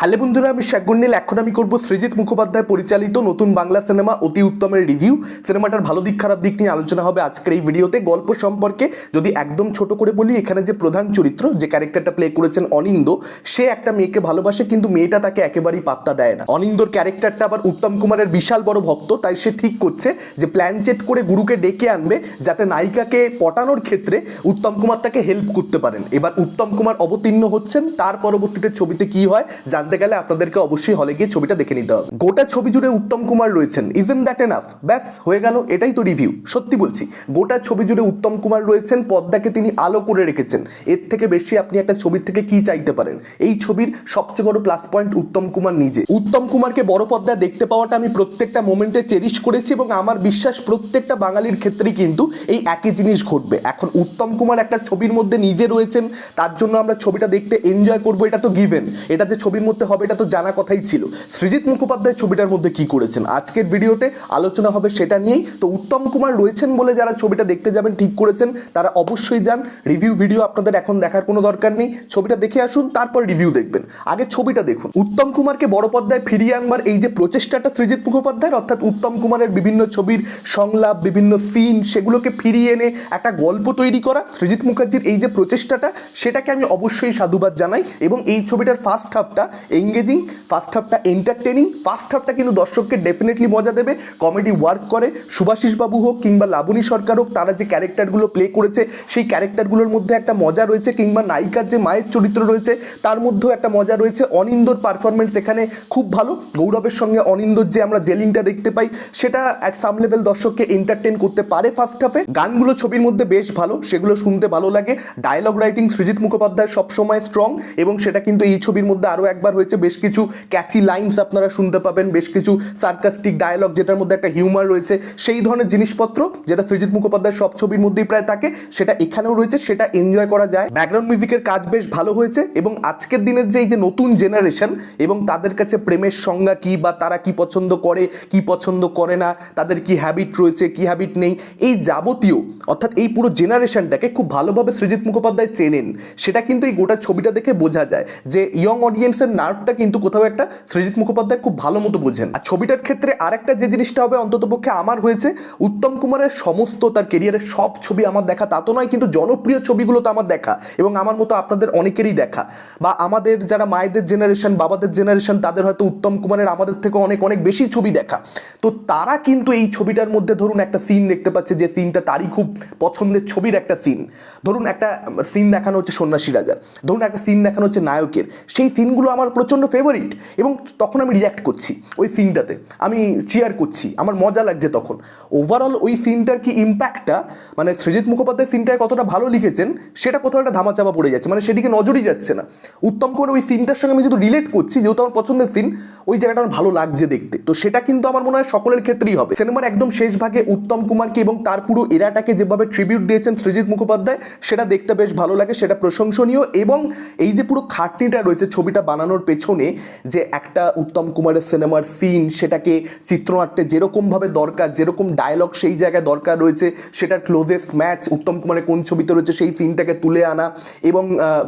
Hello বন্ধুরা, আমি শাকগুন্ডিল এখন আমি করব সৃজিত মুখোপাধ্যায় পরিচালিত নতুন বাংলা সিনেমা অতি উত্তমের রিভিউ। সিনেমাটার ভালো দিক, খারাপ দিক নিয়ে আলোচনা হবে আজকের এই ভিডিওতে। গল্প সম্পর্কে যদি একদম ছোট করে বলি, এখানে যে প্রধান চরিত্র, যে ক্যারেক্টারটা প্লে করেছেন অনিন্দ সে একটা মেয়েকে ভালোবাসে, কিন্তু মেয়েটা তাকে একেবারেই পাত্তা দেয় না। অনিন্দর ক্যারেক্টারটা আবার উত্তম কুমারের বিশাল বড় ভক্ত, তাই সে ঠিক করছে যে প্ল্যান চেট করে গুরুকে ডেকে আনবে, যাতে নায়িকাকে পটানোর ক্ষেত্রে উত্তম কুমার তাকে হেল্প করতে পারেন। এবার উত্তম কুমার অবতীর্ণ হচ্ছেন, তার পরবর্তীতে ছবিতে কি হয় জানতে গেলে আপনাদেরকে অবশ্যই হলে গিয়ে ছবিটা দেখে নিতে হবে। গোটা ছবি জুড়ে উত্তম কুমার রয়েছেন। ইজেন দ্যাট এনাফ ব্যাস, হয়ে গেল, এটাই তো রিভিউ সত্যি বলছি, গোটা ছবি জুড়ে উত্তম কুমার রয়েছেন, পদ্মাকে তিনি আলো করে রেখেছেন। এর থেকে বেশি আপনি একটা ছবির থেকে কি চাইতে পারেন? এই ছবির সবচেয়ে বড় প্লাস পয়েন্ট উত্তম কুমার নিজে। উত্তম কুমারকে বড় পর্দায় দেখতে পাওয়াটা আমি প্রত্যেকটা মোমেন্টে চেরিশ করেছি এবং আমার বিশ্বাস প্রত্যেকটা বাঙালির ক্ষেত্রেই কিন্তু এই একই জিনিস ঘটবে। এখন উত্তম কুমার একটা ছবির মধ্যে নিজে রয়েছেন, তার জন্য আমরা ছবিটা দেখতে এনজয় করব, এটা তো গিভেন এটা যে ছবির মধ্যে হবে, এটা তো জানা কথাই ছিল। সৃজিত মুখোপাধ্যায় ছবিটার মধ্যে কি করেছেন? আজকের ভিডিওতে আলোচনা হবে সেটা নিয়েই। তো উত্তম কুমার রয়েছেন বলে যারা ছবিটা দেখতে যাবেন, ঠিক করেছেন, তারা অবশ্যই যান। রিভিউ ভিডিও আপনাদের এখন দেখার কোনো দরকার নেই। ছবিটা দেখে আসুন, তারপর রিভিউ দেখবেন। আগে ছবিটা দেখুন। উত্তম কুমারকে বড় পর্দায় ফিরিয়ে আনবার এই যে প্রচেষ্টাটা সৃজিত মুখোপাধ্যায়ের, অর্থাৎ উত্তম কুমারের বিভিন্ন ছবির সংলাপ, বিভিন্ন সিন, সেগুলোকে ফিরিয়ে এনে একটা গল্প তৈরি করা সৃজিত মুখার্জির এই যে প্রচেষ্টাটা, সেটাকে আমি অবশ্যই সাধুবাদ জানাই। এবং এই ছবিটার ফার্স্ট হাফটা এঙ্গেজিং ফার্স্ট হাফটা এন্টারটেনিং ফার্স্ট হাফটা কিন্তু দর্শককে ডেফিনেটলি মজা দেবে। কমেডি ওয়ার্ক করে। সুভাষিস বাবু হোক কিংবা লাবণী সরকার হোক, তারা যে ক্যারেক্টারগুলো প্লে করেছে, সেই ক্যারেক্টারগুলোর মধ্যে একটা মজা রয়েছে, কিংবা নায়িকার যে মায়ের চরিত্র রয়েছে, তার মধ্যেও একটা মজা রয়েছে। অনিন্দর পারফরমেন্স এখানে খুব ভালো। গৌরবের সঙ্গে অনিন্দর যে আমরা জেলিংটা দেখতে পাই, সেটা অ্যাট সাম লেভেল দর্শককে এন্টারটেন করতে পারে ফার্স্ট হাফে গানগুলো ছবির মধ্যে বেশ ভালো, সেগুলো শুনতে ভালো লাগে। ডায়লগ রাইটিং সৃজিত মুখোপাধ্যায় সবসময় স্ট্রং এবং সেটা কিন্তু এই ছবির মধ্যে আরও একবার হয়েছে, বেশ কিছু ক্যাচি লাইনস আপনারা শুনতে পাবেন, বেশ কিছু সার্কাস্টিক ডায়লগ যেটার মধ্যে একটা হিউমার রয়েছে। সেই ধরনের জিনিসপত্র যেটা সৃজিত মুখোপাধ্যায় সব ছবির মধ্যেই প্রায় থাকে, সেটা এখানেও রয়েছে, সেটা এনজয় করা যায়। ব্যাকগ্রাউন্ড মিউজিকের কাজ বেশ ভালো হয়েছে এবং আজকের দিনের যে এই যে নতুন জেনারেশন এবং তাদের কাছে প্রেমের সংজ্ঞা কি বা তারা কি পছন্দ করে, কি পছন্দ করে না, তাদের কি হ্যাবিট রয়েছে, কি হ্যাবিট নেই, এই যাবতীয়, অর্থাৎ এই পুরো জেনারেশনটাকে খুব ভালোভাবে সৃজিত মুখোপাধ্যায় চেনেন। সেটা কিন্তু এই গোটা ছবিটা দেখে বোঝা যায় যে ইয়ং অডিয়েন্সের নার্ভটা কিন্তু কোথাও একটা সৃজিত মুখোপাধ্যায় খুব ভালো মতো বোঝেন। আর ছবিটার ক্ষেত্রে আরেকটা যে জিনিসটা হবে অন্ততপক্ষে আমার হয়েছে, উত্তম কুমারের সমস্ত তার কেরিয়ারের সব ছবি আমার দেখা, তা তো নয়, কিন্তু জনপ্রিয় ছবিগুলো তো আমার দেখা এবং আমার মতো আপনাদের অনেকেরই দেখা। বা আমাদের যারা মায়েদের জেনারেশন বাবাদের জেনারেশন তাদের হয়তো উত্তম কুমারের আমাদের থেকে অনেক অনেক বেশি ছবি দেখা। তো তারা কিন্তু এই ছবিটার মধ্যে ধরুন একটা সিন দেখতে পাচ্ছে, যে সিনটা তারই খুব পছন্দের ছবির একটা সিন ধরুন একটা সিন দেখানো হচ্ছে সন্ন্যাসী রাজার, ধরুন একটা সিন দেখানো হচ্ছে নায়কের। সেই সিনগুলো আমার প্রচণ্ড ফেভারিট এবং তখন আমি রিয়াক্ট করছি ওই সিনটাতে আমি চেয়ার করছি, আমার মজা লাগছে তখন। ওভারঅল ওই সিনটার কি ইম্প্যাক্টটা মানে সৃজিত মুখোপাধ্যায় সিনটায় কতটা ভালো লিখেছেন, সেটা কোথাও একটা ধামাচাপা পড়ে যাচ্ছে মানে সেদিকে নজরই যাচ্ছে না। উত্তম করে ওই সিনটার সঙ্গে আমি যেহেতু রিলেট করছি, যেহেতু আমার পছন্দের সিন ওই জায়গাটা আমার ভালো লাগছে দেখতে। তো সেটা কিন্তু আমার মনে হয় সকলের ক্ষেত্রেই হবে। সিনেমার একদম শেষ ভাগে উত্তম কুমারকে এবং তার পুরো এরাটাকে যেভাবে ট্রিবিউট দিয়েছেন সৃজিত মুখোপাধ্যায়, সেটা দেখতে বেশ ভালো লাগে, সেটা প্রশংসনীয় এবং এই যে পুরো খাটনিটা রয়েছে, ছবিটা বানানোর পেছনে যে একটা উত্তম কুমারের সিনেমার সিন সেটাকে চিত্রনাট্যে যেরকমভাবে দরকার, যেরকম ডায়লগ সেই জায়গায় দরকার রয়েছে, সেটার ক্লোজেস্ট ম্যাচ উত্তম কুমারের কোন ছবিতে রয়েছে সেই সিনটাকে তুলে আনা এবং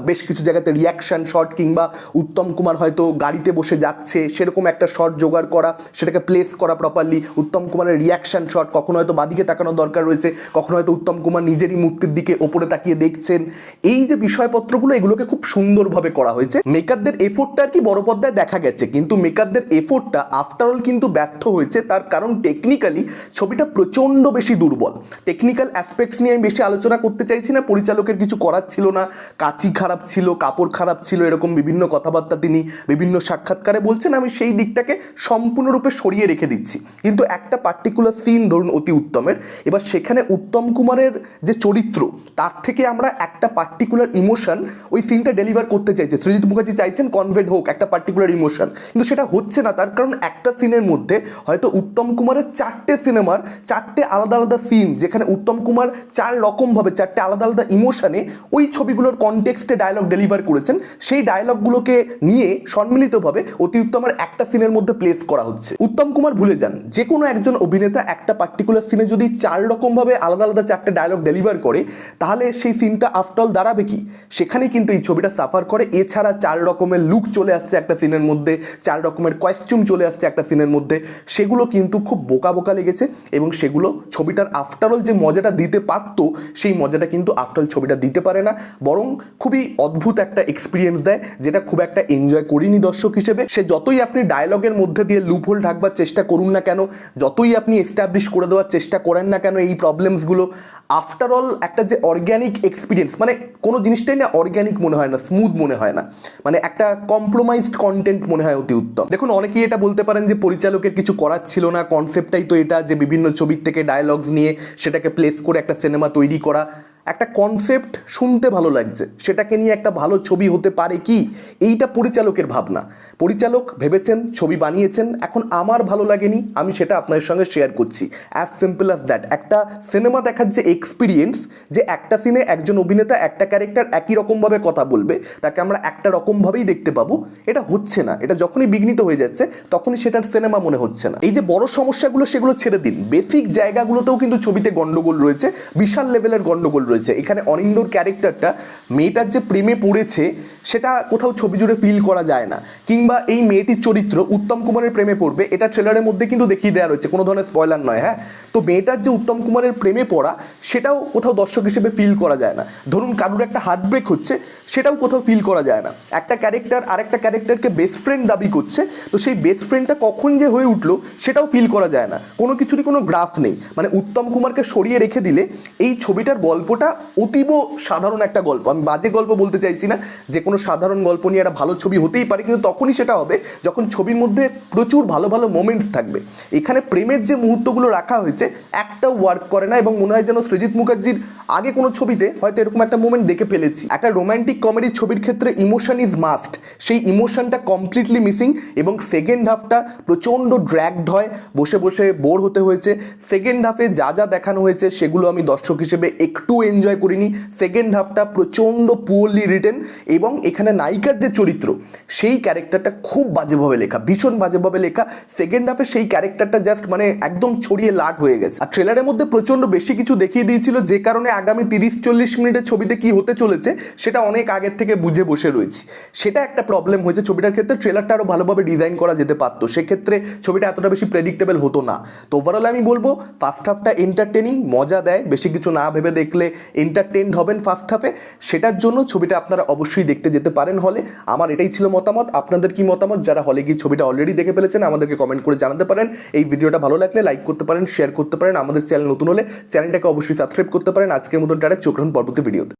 বেশ কিছু জায়গাতে রিয়াকশন শট কিংবা উত্তম কুমার হয়তো গাড়িতে বসে যাচ্ছে, সেরকম একটা শট জোগাড় করা, সেটাকে প্লেস করা প্রপারলি উত্তম কুমারের রিয়াকশন শট কখনো হয়তো বাদিকে তাকানো দরকার রয়েছে, কখনো হয়তো উত্তম কুমার নিজেরই মূর্তির দিকে ওপরে তাকিয়ে দেখছেন। এই যে বিষয়পত্রগুলো এগুলোকে খুব সুন্দরভাবে করা হয়েছে। মেকারদের এফোর্টটা আর কি বড় পর্দায় দেখা গেছে, কিন্তু মেকারদের এফোর্টটা আফটারঅল কিন্তু ব্যর্থ হয়েছে, তার কারণ টেকনিক্যালি ছবিটা প্রচণ্ড বেশি দুর্বল। টেকনিক্যাল অ্যাসপেক্টস নিয়ে আমি বেশি আলোচনা করতে চাইছি না, পরিচালকের কিছু করার ছিল না, কাচি খারাপ ছিল, কাপড় খারাপ ছিল, এরকম বিভিন্ন কথাবার্তা তিনি বিভিন্ন সাক্ষাৎকারে বলছেন, আমি সেই দিকটাকে সম্পূর্ণরূপে সরিয়ে রেখে দিচ্ছি। কিন্তু একটা পার্টিকুলার সিন ধরুন অতি উত্তমের, এবার সেখানে উত্তম কুমারের যে চরিত্র, তার থেকে আমরা একটা পার্টিকুলার ইমোশন ওই সিনটা ডেলিভার করতে চাইছি। সৃজিত মুখার্জি চাইছেন কনভেট হোক, একটা পার্টিকুলার ইমোশন কিন্তু সেটা হচ্ছে না তার, কারণ একটা সিনের মধ্যে হয়তো উত্তম কুমারের চারটে সিনেমার চারটে আলাদা আলাদা সিন যেখানে উত্তম কুমার চার রকমভাবে, চারটে আলাদা আলাদা ইমোশনে ওই ছবিগুলোর কনটেক্সটে ডায়লগ ডেলিভার করেছেন। সেই ডায়লগগুলোকে নিয়ে সম্মিলিতভাবে অতি উত্তমের একটা সিনের মধ্যে প্লেস করা হচ্ছে। উত্তম কুমার ভুলে যান। যে কোনো একজন অভিনেতা একটা পার্টিকুলার সিনে যদি চার রকমভাবে আলাদা আলাদা চারটে ডায়লগ ডেলিভার করে, তাহলে সেই সিনটা আফটারঅল দাঁড়াবে কি? সেখানেই কিন্তু এই ছবিটা সাফার করে। এছাড়া চার রকমের লুক চলে আসছে একটা সিনের মধ্যে, চার রকমের কয়েস্টিউম চলে আসছে একটা সিনের মধ্যে। সেগুলো কিন্তু খুব বোকা বোকা লেগেছে এবং সেগুলো ছবিটার আফটারঅল যে মজাটা দিতে পারতো, সেই মজাটা কিন্তু আফটারঅল ছবিটা দিতে পারে না। বরং খুবই অদ্ভুত একটা এক্সপিরিয়েন্স দেয়, যেটা খুব একটা এনজয় করিনি দর্শক হিসেবে। সে যতই আপনি ডায়লগের মধ্যে দিয়ে লুপহোল ঢাকবার চেষ্টা করুন না কেন, যতই আপনি এস্টাবলিশ করে দেওয়ার চেষ্টা করেন না কেন এই প্রবলেমসগুলো আফটারঅল একটা যে অর্গ্যানিক এক্সপিরিয়েন্স মানে কোনো জিনিসটাই না অর্গ্যানিক মনে হয় না স্মুথ মনে হয় না। মানে একটা কম্প্রোমাইজড কন্টেন্ট মনে হয় অতি উত্তম। দেখুন, অনেকেই এটা বলতে পারেন যে পরিচালকের কিছু করার ছিল না কনসেপ্টটাই তো এটা যে বিভিন্ন ছবির থেকে ডায়লগস নিয়ে সেটাকে প্লেস করে একটা সিনেমা তৈরি করা। একটা কনসেপ্ট শুনতে ভালো লাগছে। সেটাকে নিয়ে একটা ভালো ছবি হতে পারে কি? এইটা পরিচালকের ভাবনা। পরিচালক ভেবেছেন, ছবি বানিয়েছেন। এখন আমার ভালো লাগেনি, আমি সেটা আপনাদের সঙ্গে শেয়ার করছি। অ্যাজ সিম্পল অ্যাজ দ্যাট একটা সিনেমা দেখার যে এক্সপিরিয়েন্স যে একটা সিনে একজন অভিনেতা, একটা ক্যারেক্টার একই রকমভাবে কথা বলবে, তাকে আমরা একটা রকমভাবেই দেখতে পাবো, এটা হচ্ছে না। এটা যখনই বিঘ্নিত হয়ে যাচ্ছে, তখনই সেটার সিনেমা মনে হচ্ছে না। এই যে বড় সমস্যাগুলো, সেগুলো ছেড়ে দিন। বেসিক জায়গাগুলোতেও কিন্তু ছবিতে গন্ডগোল রয়েছে, বিশাল লেভেলের গন্ডগোল রয়েছে। এখানে অনিন্দর ক্যারেক্টারটা মেয়েটার যে প্রেমে পড়েছে সেটা কোথাও ছবি জুড়ে ফিল করা যায় না। কিংবা এই মেয়েটির চরিত্র উত্তম কুমারের প্রেমে পড়বে, এটা ট্রেলারের মধ্যে কিন্তু দেখিয়ে দেওয়া রয়েছে, কোনো ধরনের স্পয়লার নয় হ্যাঁ? তো মেয়েটার যে উত্তম কুমারের প্রেমে পড়া, সেটাও কোথাও দর্শক হিসেবে ফিল করা যায় না। ধরুন কারুর একটা হার্ট ব্রেক হচ্ছে, সেটাও কোথাও ফিল করা যায় না। একটা ক্যারেক্টার আরেকটা ক্যারেক্টারকে বেস্ট ফ্রেন্ড দাবি করছে, তো সেই বেস্ট ফ্রেন্ডটা কখন যে হয়ে উঠল, সেটাও ফিল করা যায় না। কোনো কিছুরই কোনো গ্রাফ নেই। মানে উত্তম কুমারকে সরিয়ে রেখে দিলে এই ছবিটার গল্পটা অতীব সাধারণ একটা গল্প। আমি বাজে গল্প বলতে চাইছি না, যে কোনো সাধারণ গল্প নিয়ে একটা ভালো ছবি হতেই পারে, কিন্তু তখনই সেটা হবে যখন ছবির মধ্যে প্রচুর ভালো ভালো মোমেন্টস থাকবে। এখানে প্রেমের যে মুহূর্তগুলো রাখা হয়েছে, একটাও ওয়ার্ক করে না এবং মনে হয় যেন সৃজিৎ মুখার্জির আগে কোনো ছবিতে হয়তো এরকম একটা মোমেন্ট দেখে ফেলেছি। একটা রোম্যান্টিক কমেডি ছবির ক্ষেত্রে ইমোশন ইজ মাস্ট সেই ইমোশনটা কমপ্লিটলি মিসিং এবং সেকেন্ড হাফটা প্রচণ্ড ড্র্যাগড হয়, বসে বসে বোর হতে হয়েছে। সেকেন্ড হাফে যা যা দেখানো হয়েছে, সেগুলো আমি দর্শক হিসেবে একটু এনজয় করিনি। সেকেন্ড হাফটা প্রচণ্ড পুয়ারলি রিটেন এবং এখানে নায়িকার যে চরিত্র, সেই ক্যারেক্টারটা খুব বাজেভাবে লেখা, ভীষণ বাজেভাবে লেখা। সেকেন্ড হাফে সেই ক্যারেক্টারটা জাস্ট মানে একদম ছড়িয়ে লাট হয়ে গেছে। আর ট্রেলারের মধ্যে প্রচণ্ড বেশি কিছু দেখিয়ে দিয়েছিল, যে কারণে আগামী তিরিশ চল্লিশ মিনিটের ছবিতে কি হতে চলেছে, সেটা অনেক আগের থেকে বুঝে বসে রয়েছি। সেটা একটা প্রবলেম হয়েছে ছবিটার ক্ষেত্রে ট্রেলারটা আরও ভালোভাবে ডিজাইন করা যেতে পারতো। সেক্ষেত্রে ছবিটা এতটা বেশি প্রেডিক্টেবল হতো না। তো ওভারঅল আমি বলব ফার্স্ট হাফটা এন্টারটেনিং মজা দেয়। বেশি কিছু না ভেবে দেখলে এন্টারটেনড হবেন ফার্স্ট হাফে সেটার জন্য ছবিটা আপনারা অবশ্যই দেখতে যেতে পারেন হলে। আমার এটাই ছিল মতামত। আপনাদের কি মতামত? যারা হলে গিয়ে ছবিটা অলরেডি দেখে ফেলেছেন, আমাদেরকে কমেন্ট করে জানাতে পারেন। এই ভিডিওটা ভালো লাগলে লাইক করতে পারেন শেয়ার করতে পারেন। আমাদের চ্যানেল নতুন হলে চ্যানেলটাকে অবশ্যই সাবস্ক্রাইব করতে পারেন। আজকের মতন টাটা, চোখ পরবর্তী ভিডিওতে